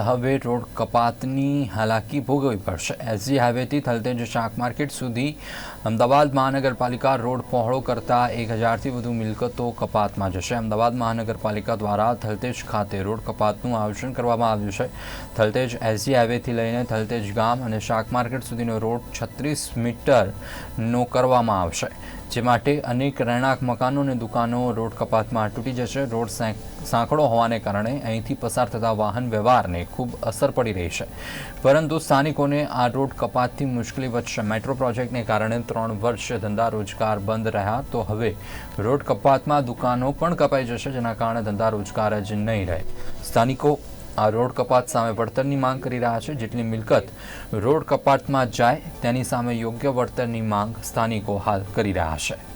હવે રોડ કપાતની હાલાકી ભોગવવી પડશે. એસજી હાઈવેથી થલતેજ શાક માર્કેટ સુધી અમદાવાદ મહાનગરપાલિકા રોડ પહોળો કરતા એક હજારથી વધુ મિલકતો કપાતમાં જશે. અમદાવાદ મહાનગરપાલિકા દ્વારા થલતેજ ખાતે રોડ કપાતનું આયોજન કરવામાં આવ્યું છે. થલતેજ એસજી હાઈવેથી લઈને થલતેજ ગામ અને શાક માર્કેટ સુધીનો રોડ છત્રીસ મીટરનો કરવામાં આવશે. જે માટે અનેક રહેણાંક મકાનો અને દુકાનો રોડ કપાતમાં તૂટી જશે. રોડ સાંક- સાંકડો હોવાને કારણે અહીંથી પસાર થતા વાહન વ્યવહારને ખૂબ અસર પડી રહી છે. પરંતુ સ્થાનિકોને આ રોડ કપાતથી મુશ્કેલી વધશે. મેટ્રો પ્રોજેક્ટને કારણે ત્રણ વર્ષ ધંધા રોજગાર બંધ રહ્યા, તો હવે રોડ કપાતમાં દુકાનો પણ કપાઈ જશે, જેના કારણે ધંધા રોજગાર જ નહીં રહે. સ્થાનિકો આ રોડ કપાત સામે વળતરની માંગ કરી રહ્યા છે, જેટલી મિલકત રોડ કપાતમાં જાય તેની સામે યોગ્ય વળતરની માંગ સ્થાનિકો હાલ કરી રહ્યા છે.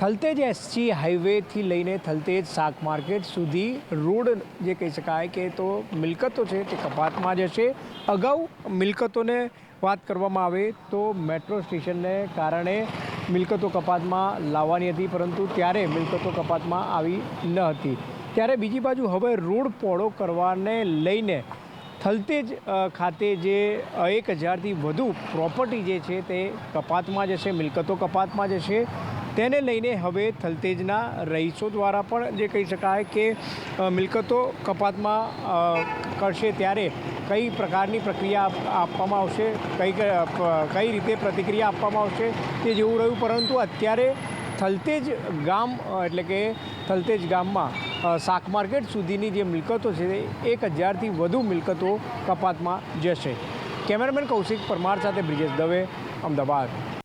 થલતેજ એસજી હાઈવેથી લઈને થલતેજ શાક માર્કેટ સુધી રોડ જે કહી શકાય કે તો મિલકતો છે તે કપાતમાં જશે. અગાઉ મિલકતોને વાત કરવામાં આવે તો મેટ્રો સ્ટેશનને કારણે મિલકતો કપાતમાં લાવવાની હતી, પરંતુ ત્યારે મિલકતો કપાતમાં આવી ન હતી. ત્યારે બીજી બાજુ હવે રોડ પહોળો કરવાને લઈને થલતેજ ખાતે જે એક હજારથી વધુ પ્રોપર્ટી જે છે તે કપાતમાં જશે, મિલકતો કપાતમાં જશે. તેને લઈને હવે થલતેજના રહીશો દ્વારા પણ જે કહી શકાય કે મિલકતો કપાતમાં કરશે ત્યારે કઈ પ્રકારની પ્રક્રિયા આપવામાં આવશે, કઈ કઈ રીતે પ્રતિક્રિયા આપવામાં આવશે તે જેવું રહ્યું. પરંતુ અત્યારે થલતેજ ગામ એટલે કે થલતેજ ગામમાં શાક માર્કેટ સુધીની જે મિલકતો છે તે એક હજારથી વધુ મિલકતો કપાતમાં જશે. કેમેરામેન કૌશિક પરમાર સાથે બ્રિજેશ દવે, અમદાવાદ.